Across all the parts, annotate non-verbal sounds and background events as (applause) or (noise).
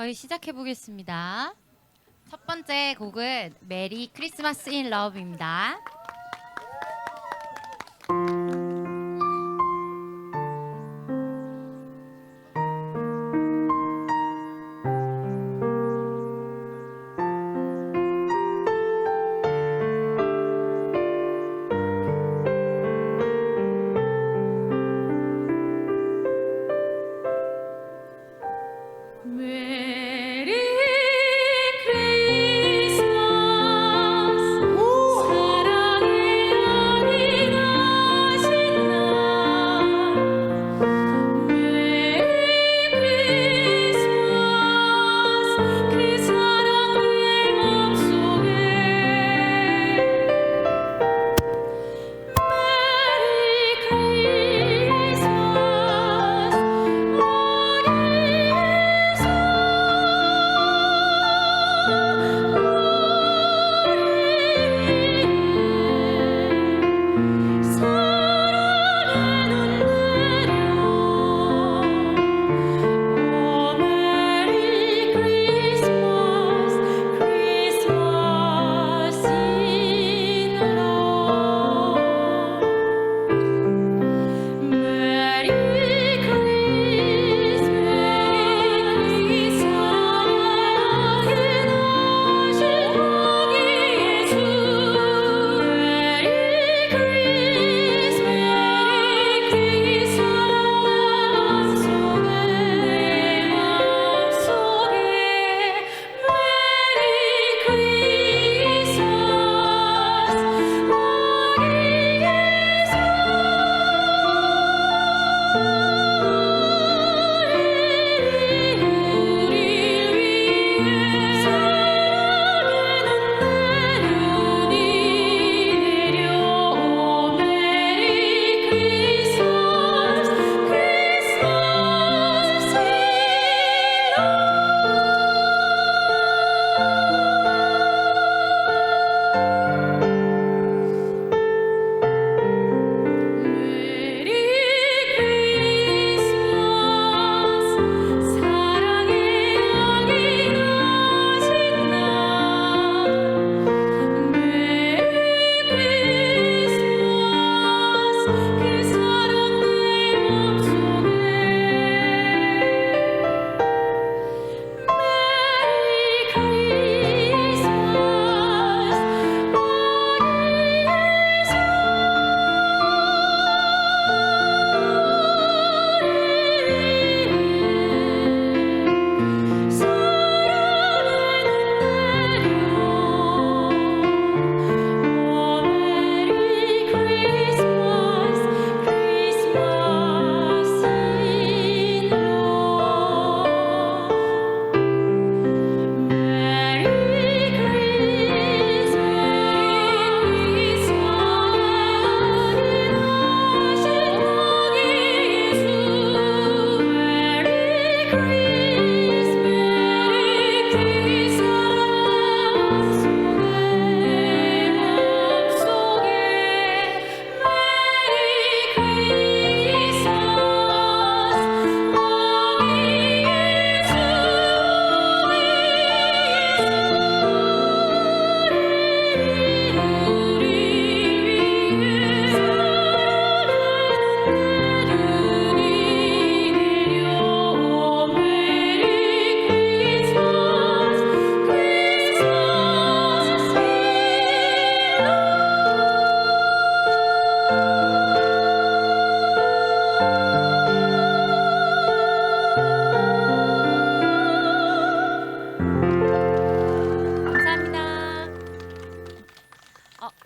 저희 시작해 보겠습니다. 첫 번째 곡은 메리 크리스마스 인 러브입니다.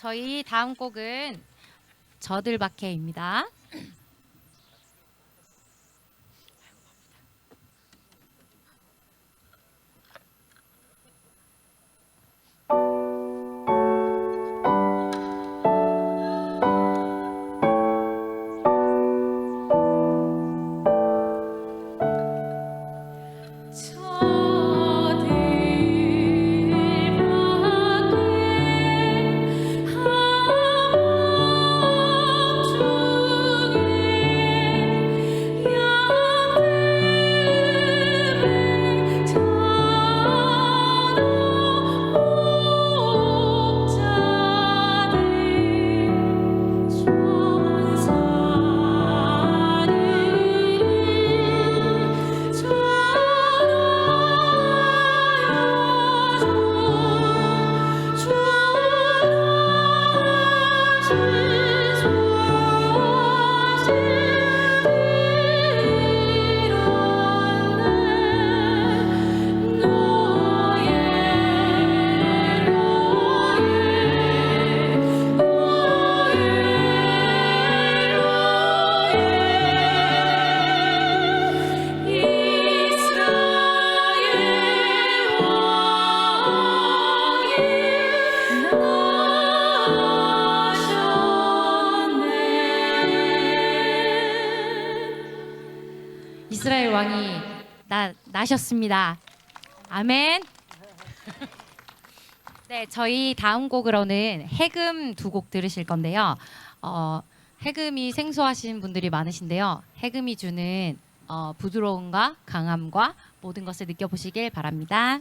저희 다음 곡은 저들밖에입니다. 나셨습니다. 아멘. 네, 저희 다음 곡으로는 해금 두 곡 들으실 건데요. 어, 해금이 생소하신 분들이 많으신데요. 해금이 주는 어, 부드러움과 강함과 모든 것을 느껴보시길 바랍니다.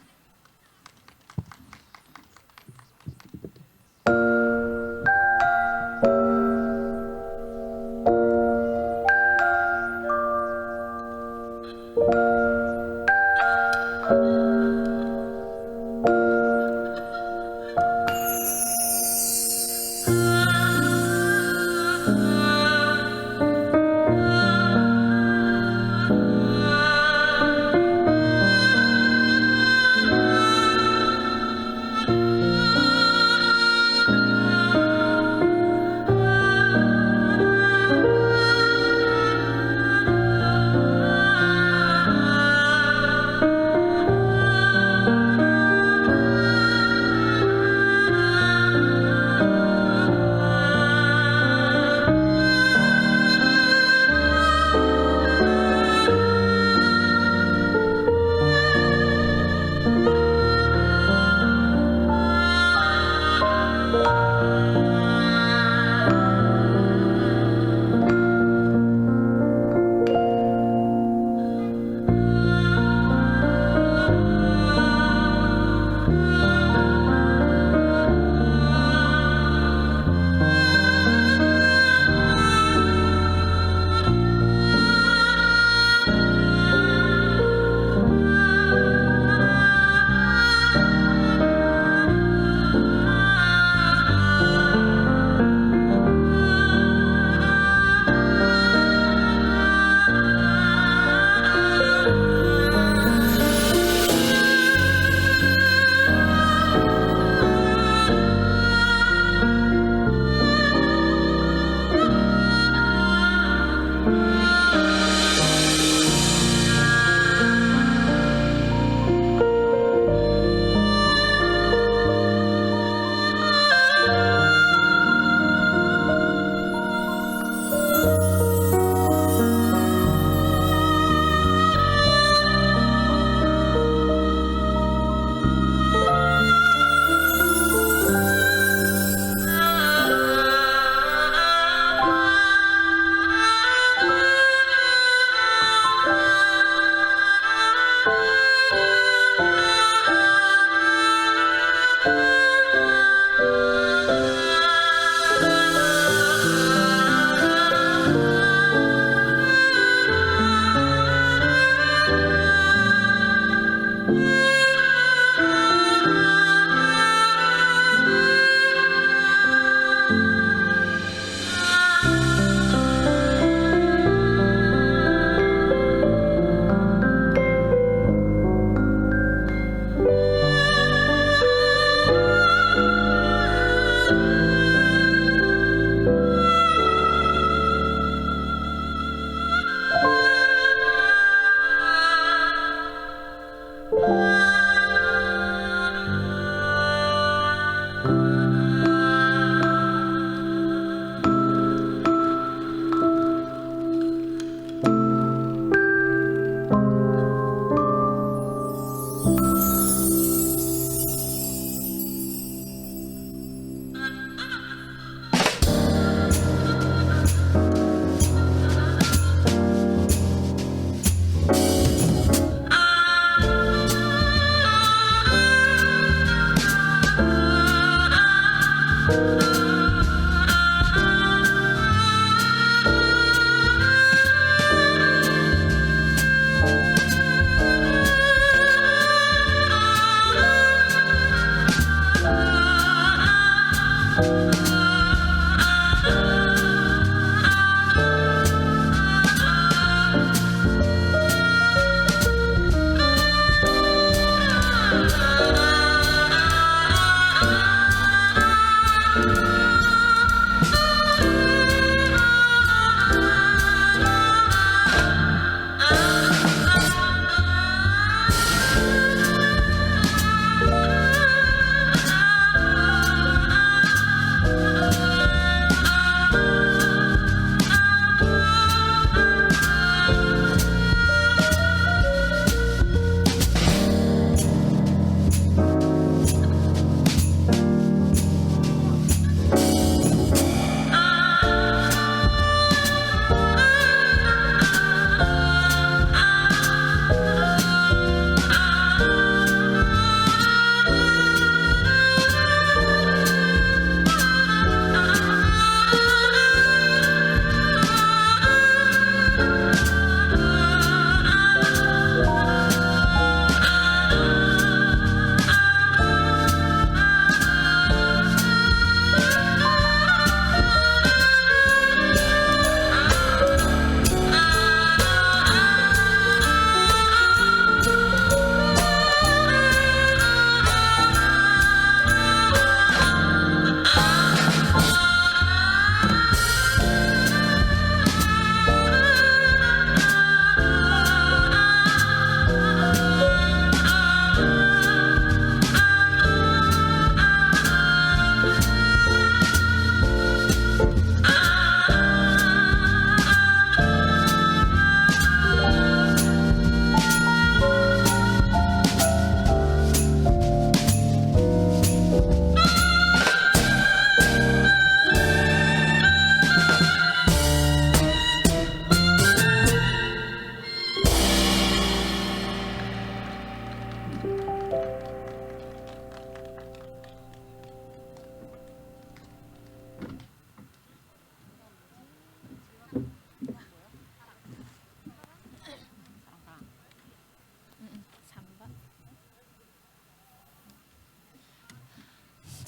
Bye.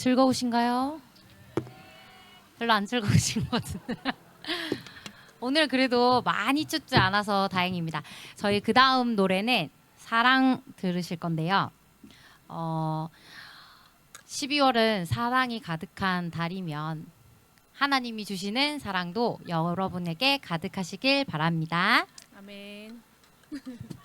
즐거우신가요? 별로 안 즐거우신 것 같은데. (laughs) 오늘 그래도 많이 춥지 않아서 다행입니다. 저희 그 다음 노래는 사랑 들으실 건데요. 어, 12월은 사랑이 가득한 달이면 하나님이 주시는 사랑도 여러분에게 가득하시길 바랍니다. 아멘. (laughs)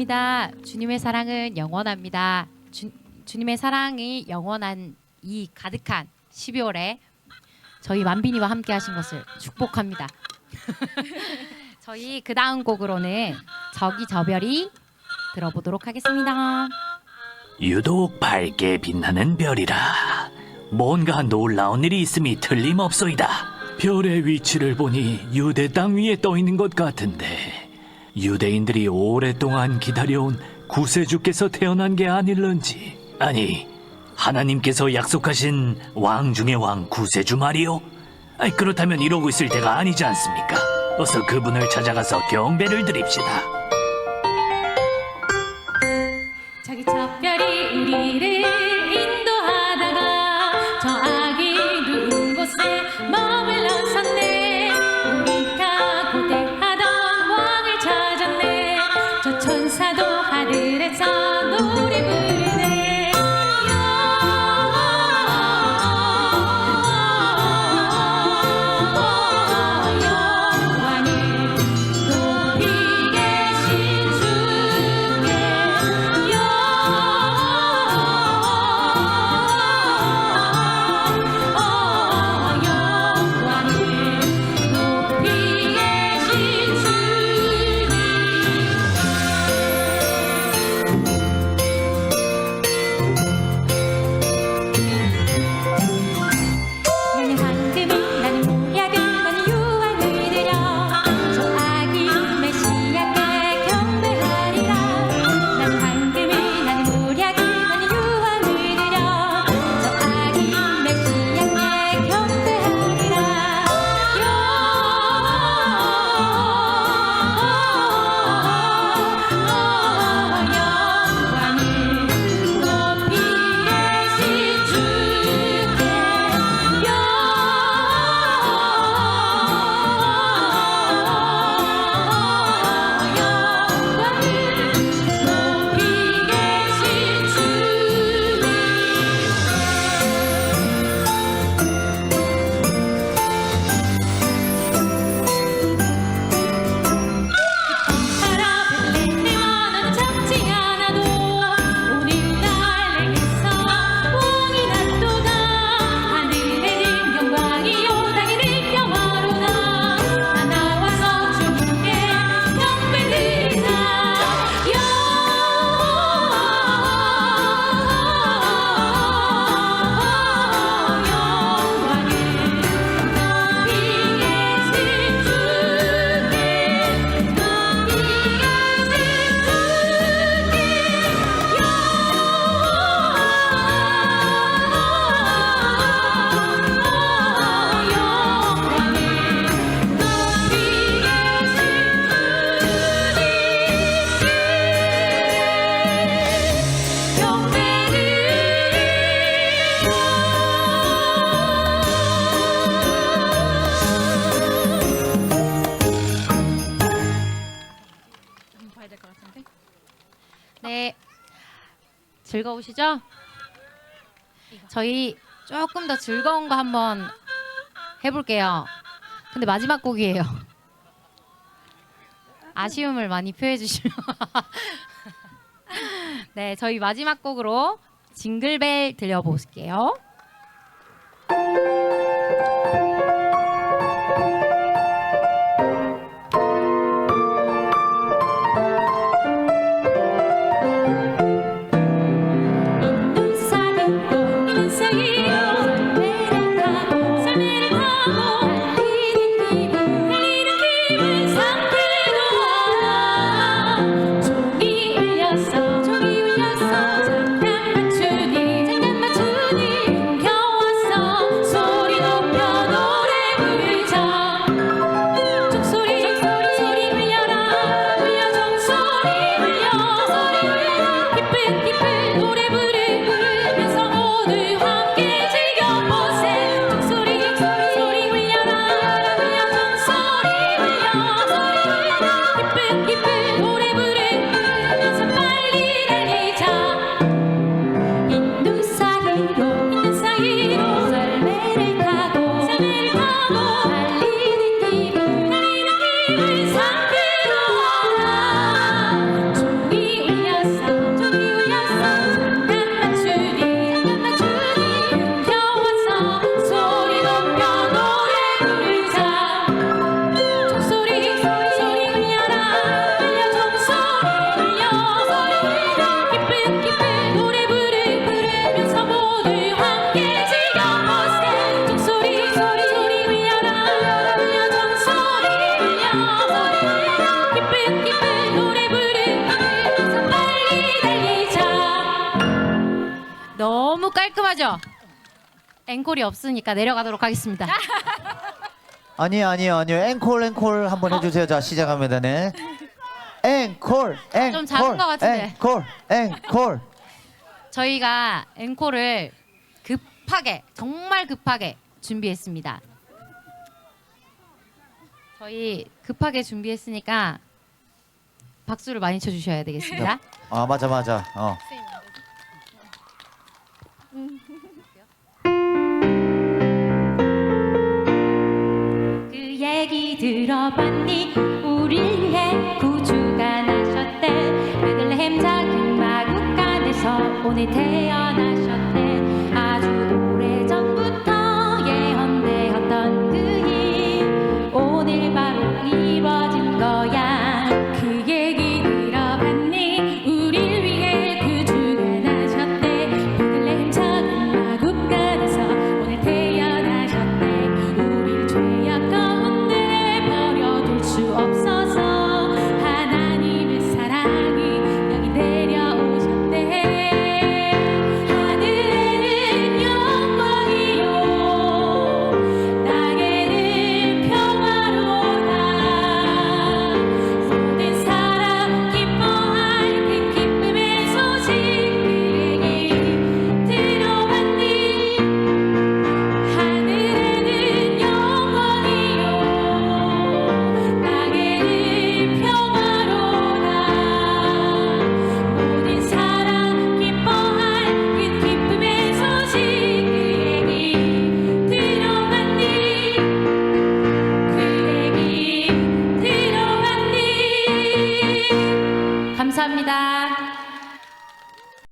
감사합니다. 주님의 사랑은 영원합니다. 주, 주님의 사랑이 영원한 이 가득한 12월에 저희 만빈이와 함께 하신 것을 축복합니다. (laughs) 저희 그 다음 곡으로는 저기 저별이 들어보도록 하겠습니다. 유독 밝게 빛나는 별이라 뭔가 놀라운 일이 있음이 틀림없소이다. 별의 위치를 보니 유대 땅 위에 떠 있는 것 같은데 유대인들이 오랫동안 기다려온 구세주께서 태어난 게 아닐런지 아니 하나님께서 약속하신 왕 중의 왕 구세주 말이요? 아이 그렇다면 이러고 있을 때가 아니지 않습니까? 어서 그분을 찾아가서 경배를 드립시다. 저기 저별이 우리를 인 나오시죠? 저희 조금 더 즐거운 거 한번 해볼게요. 근데 마지막 곡이에요. 아쉬움을 많이 표해 주시면. (laughs) 네, 저희 마지막 곡으로 징글벨 들려볼게요. 앵콜이 없으니까 내려가도록 하겠습니다. (laughs) 아니요 아니요 아니요 앵콜 앵콜 한번 해주세요 자 시작합니다 네 앵콜 앵콜 좀 작은 것 같은데. 앵콜 앵콜 저희가 앵콜을 급하게 정말 급하게 준비했습니다. 저희 급하게 준비했으니까 박수를 많이 쳐주셔야 되겠습니다. 아 맞아 맞아 어 음. 들어봤니? 우리 위해 구주가 나셨대. 베들레헴 작은 마구간에서 오늘 태어나셨대.